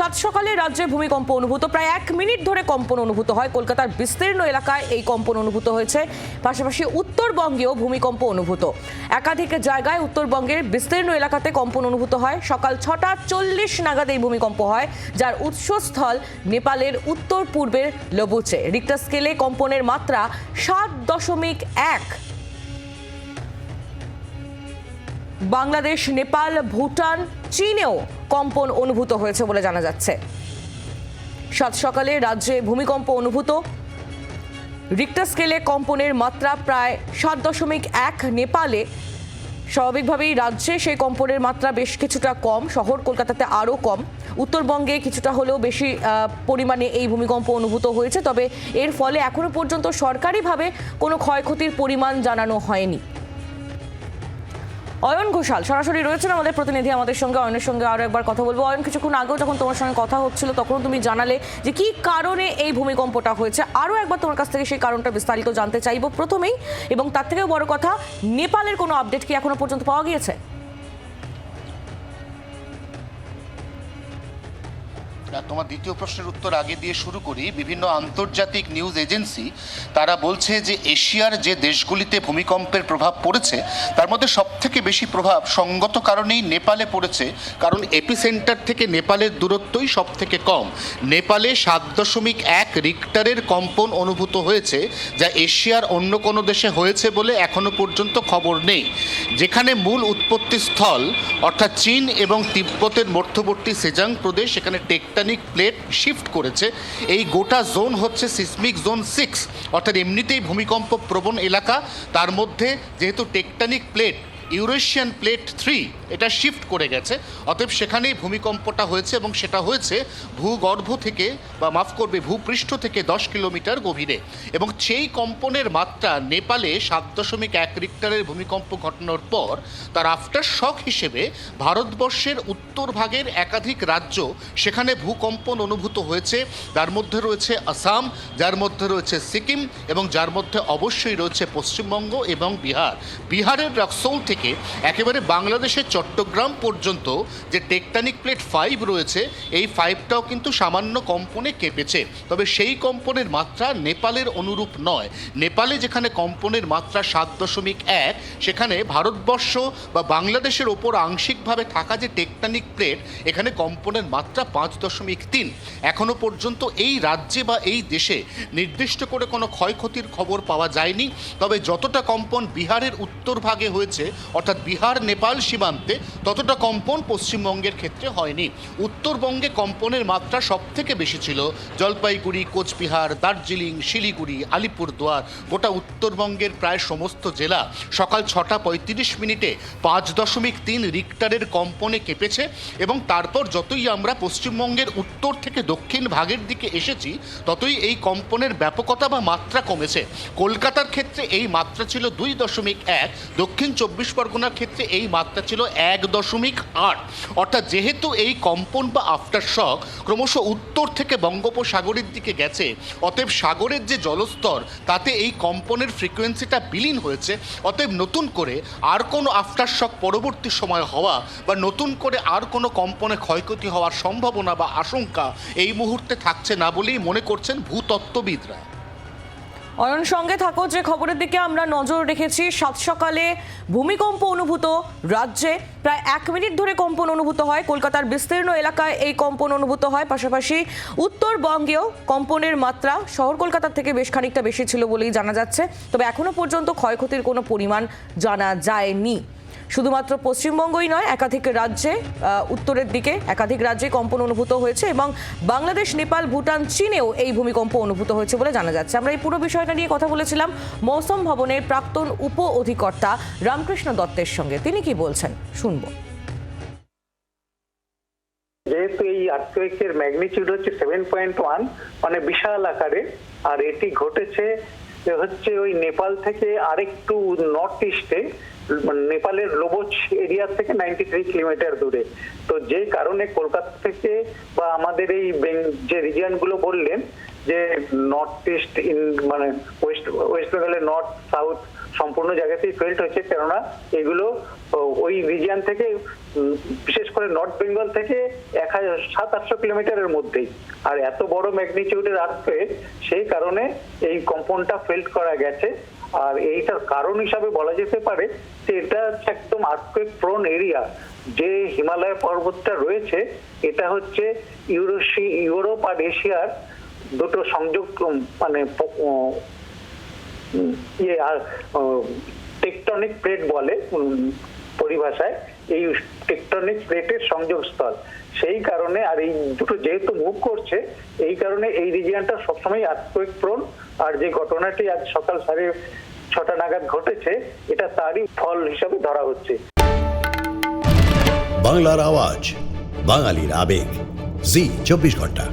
সাত সকালে রাজ্যে ভূমিকম্প অনুভূত। প্রায় এক মিনিট ধরে কম্পন অনুভূত হয়। কলকাতার বিস্তীর্ণ এলাকায় এই কম্পন অনুভূত হয়েছে। পাশাপাশি উত্তরবঙ্গেও ভূমিকম্প অনুভূত। একাধিক জায়গায় উত্তরবঙ্গের বিস্তীর্ণ এলাকাতে কম্পন অনুভূত হয়। সকাল ছটা চল্লিশ নাগাদ এই ভূমিকম্প হয়, যার উৎসস্থল নেপালের উত্তর পূর্বের লবুচে। রিক্টার স্কেলে কম্পনের মাত্রা সাত দশমিক এক। বাংলাদেশ, নেপাল, ভুটান, চীনেও কম্পন অনুভূত হয়েছে বলে জানা যাচ্ছে। সাত সকালে রাজ্যে ভূমিকম্প অনুভূত। রিক্টার স্কেলে কম্পনের মাত্রা প্রায় সাত দশমিক এক নেপালে। স্বাভাবিকভাবেই রাজ্যে সেই কম্পনের মাত্রা বেশ কিছুটা কম, শহর কলকাতাতে আরও কম। উত্তরবঙ্গে কিছুটা হলেও বেশি পরিমাণে এই ভূমিকম্প অনুভূত হয়েছে। তবে এর ফলে এখনও পর্যন্ত সরকারিভাবে কোনো ক্ষয়ক্ষতির পরিমাণ জানানো হয়নি। অয়ন ঘোষাল, সরাসরি রয়েছেন আমাদের প্রতিনিধি আমাদের সঙ্গে, অয়নের সঙ্গে আরও একবার কথা বলব। অয়ন, কিছুক্ষণ আগেও যখন তোমার সঙ্গে কথা হচ্ছিল তখন তুমি জানালে যে কি কারণে এই ভূমিকম্পটা হয়েছে। আরও একবার তোমার কাছ থেকে সেই কারণটা বিস্তারিত জানতে চাইব প্রথমেই। এবং তার থেকেও বড় কথা, নেপালের কোনো আপডেট কি এখনও পর্যন্ত পাওয়া গিয়েছে? আর তোমার দ্বিতীয় প্রশ্নের উত্তর আগে দিয়ে শুরু করি। বিভিন্ন আন্তর্জাতিক নিউজ এজেন্সি তারা বলছে যে এশিয়ার যে দেশগুলিতে ভূমিকম্পের প্রভাব পড়েছে, তার মধ্যে সবথেকে বেশি প্রভাব সঙ্গত কারণেই নেপালে পড়েছে। কারণ এপিসেন্টার থেকে নেপালের দূরত্বই সব থেকে কম। নেপালে সাত দশমিক এক রিক্টারের কম্পন অনুভূত হয়েছে, যা এশিয়ার অন্য কোনো দেশে হয়েছে বলে এখনও পর্যন্ত খবর নেই। যেখানে মূল উৎপত্তি স্থল অর্থাৎ চীন এবং তিব্বতের মধ্যবর্তী সেজাং প্রদেশ, সেখানে টেকটনিক প্লেট শিফট করেছে। এই গোটা জোন হচ্ছে সিসমিক জোন সিক্স অর্থাৎ এমনিতেই ভূমিকম্প প্রবণ এলাকা। তার মধ্যে যেহেতু tectonic plate Eurasian plate three, এটা শিফট করে গেছে। অতএব সেখানেই ভূমিকম্পটা হয়েছে এবং সেটা হয়েছে ভূগর্ভ থেকে বা মাফ করবে, ভূপৃষ্ঠ থেকে দশ কিলোমিটার গভীরে। এবং সেই কম্পনের মাত্রা নেপালে সাত দশমিক এক রিক্টারের ভূমিকম্প ঘটানোর পর, তার আফটার শক হিসেবে ভারতবর্ষের উত্তর ভাগের একাধিক রাজ্য সেখানে ভূকম্পন অনুভূত হয়েছে। তার মধ্যে রয়েছে আসাম, যার মধ্যে রয়েছে সিকিম এবং যার মধ্যে অবশ্যই রয়েছে পশ্চিমবঙ্গ এবং বিহার। বিহারের রক্সৌল থেকে একেবারে বাংলাদেশের চট্টগ্রাম পর্যন্ত যে টেকটানিক প্লেট ফাইভ রয়েছে, এই ফাইভটাও কিন্তু সামান্য কম্পনে কেঁপেছে। তবে সেই কম্পনের মাত্রা নেপালের অনুরূপ নয়। নেপালে যেখানে কম্পনের মাত্রা সাত দশমিক এক, সেখানে ভারতবর্ষ বা বাংলাদেশের ওপর আংশিকভাবে থাকা যে টেকটানিক প্লেট, এখানে কম্পনের মাত্রা পাঁচ দশমিক তিন। এখনও পর্যন্ত এই রাজ্যে বা এই দেশে নির্দিষ্ট করে কোনো ক্ষয়ক্ষতির খবর পাওয়া যায়নি। তবে যতটা কম্পন বিহারের উত্তর ভাগে হয়েছে অর্থাৎ বিহার, নেপাল সীমান্তে ততটা কম্পন পশ্চিমবঙ্গের ক্ষেত্রে হয়নি। উত্তরবঙ্গে কম্পনের মাত্রা সব থেকে বেশি ছিল। জলপাইগুড়ি, কোচবিহার, দার্জিলিং, শিলিগুড়ি, আলিপুরদুয়ার, গোটা উত্তরবঙ্গের প্রায় সমস্ত জেলা সকাল ছটা পঁয়ত্রিশ মিনিটে পাঁচ দশমিক তিন রিক্টারের কম্পনে কেঁপেছে এবং তারপর যতই আমরা পশ্চিমবঙ্গের উত্তর থেকে দক্ষিণ ভাগের দিকে এসেছি, ততই এই কম্পনের ব্যাপকতা বা মাত্রা কমেছে। কলকাতার ক্ষেত্রে এই মাত্রা ছিল দুই দশমিক এক, দক্ষিণ চব্বিশ পরগনার ক্ষেত্রে এই মাত্রা ছিল এক দশমিক আট। অর্থাৎ যেহেতু এই কম্পন বা আফটার শক ক্রমশ উত্তর থেকে বঙ্গোপসাগরের দিকে গেছে, অতএব সাগরের যে জলস্তর, তাতে এই কম্পনের ফ্রিকোয়েন্সিটা বিলীন হয়েছে, অতএব নতুন করে আর কোনো আফটার শক পরবর্তী সময় হওয়া বা নতুন করে আর কোনো কম্পনে ক্ষয়ক্ষতি হওয়ার সম্ভাবনা বা আশঙ্কা এই মুহূর্তে থাকছে না বলেই মনে করছেন ভূতত্ত্ববিদরা। অয়ন সঙ্গে থাকো, যে খবরের দিকে আমরা নজর রেখেছি, সাত সকালে ভূমিকম্প অনুভূত রাজ্যে। প্রায় এক মিনিট ধরে কম্পন অনুভূত হয়। কলকাতার বিস্তীর্ণ এলাকায় এই কম্পন অনুভূত হয়। পাশাপাশি উত্তরবঙ্গেও কম্পনের মাত্রা শহর কলকাতার থেকে বেশ খানিকটা বেশি ছিল বলেই জানা যাচ্ছে। তবে এখনও পর্যন্ত ক্ষয়ক্ষতির কোনো পরিমাণ জানা যায়নি। শুধুমাত্র পশ্চিমবঙ্গই নয়, একাধিক রাজ্যে উত্তরের দিকে একাধিক রাজ্যে কম্পন অনুভূত হয়েছে এবং বাংলাদেশ, নেপাল, ভুটান, চীনেও এই ভূমিকম্প অনুভূত হয়েছে বলে জানা যাচ্ছে। আমরা এই পুরো বিষয়টা নিয়ে কথা বলেছিলাম মৌসুম ভবনের প্রাক্তন উপ অধিকর্তা রামকৃষ্ণ দত্তের সঙ্গে। তিনি কি বলছেন? শুনব। যেহেতু এই আর্থকুয়েকের ম্যাগনিচিউড হচ্ছে সেভেন পয়েন্ট ওয়ান মানে বিশাল আকারে, আর এটি ঘটেছে হচ্ছে ওই নেপাল থেকে আরেকটু নর্থ ইস্টে মানে নেপালের লোবোচ এরিয়া থেকে নাইনটি থ্রি কিলোমিটার দূরে। তো যে কারণে কলকাতা থেকে বা আমাদের এই যে রিজিয়নগুলো বললেন যে নর্থ ইস্ট ইন মানে ওয়েস্ট ওয়েস্ট বেঙ্গলের নর্থ সাউথ সম্পূর্ণ জায়গাতেই ফেল্ট হয়েছে। কেননা এগুলো ওই রিজিয়ন থেকে বিশেষ করে নর্থ বেঙ্গল থেকে এক হাজার সাত আটশো কিলোমিটারের মধ্যেই। আর এত বড় ম্যাগনিটিউডের আর্থে সেই কারণে এই কম্পনটা ফেল্ট করা গেছে। আর এইটার কারণ হিসাবে বলা যেতে পারে যে এটা হচ্ছে একদম আর্থকুয়েক প্রোন এরিয়া যে হিমালয় পর্বতটা রয়েছে, এটা হচ্ছে ইউরোপ আর এশিয়ার দুটো সংযোগ মানে ইয়ে আর টেকটনিক প্লেট বলে পরিভাষায়। এই টেকটনিক প্লেটের সংযোগস্থল সেই কারণে, আর এই দুটো যেহেতু মুভ করছে, এই কারণে এই রিজিয়নটা সবসময় আর্থকুয়েক প্রোন আর যে ঘটনাটি আজ সকাল সাড়ে ছটা নাগাদ ঘটেছে, এটা তারই ফল হিসাবে ধরা হচ্ছে। বাংলার আওয়াজ, বাঙালির আবেগ। জি, চব্বিশ ঘণ্টা।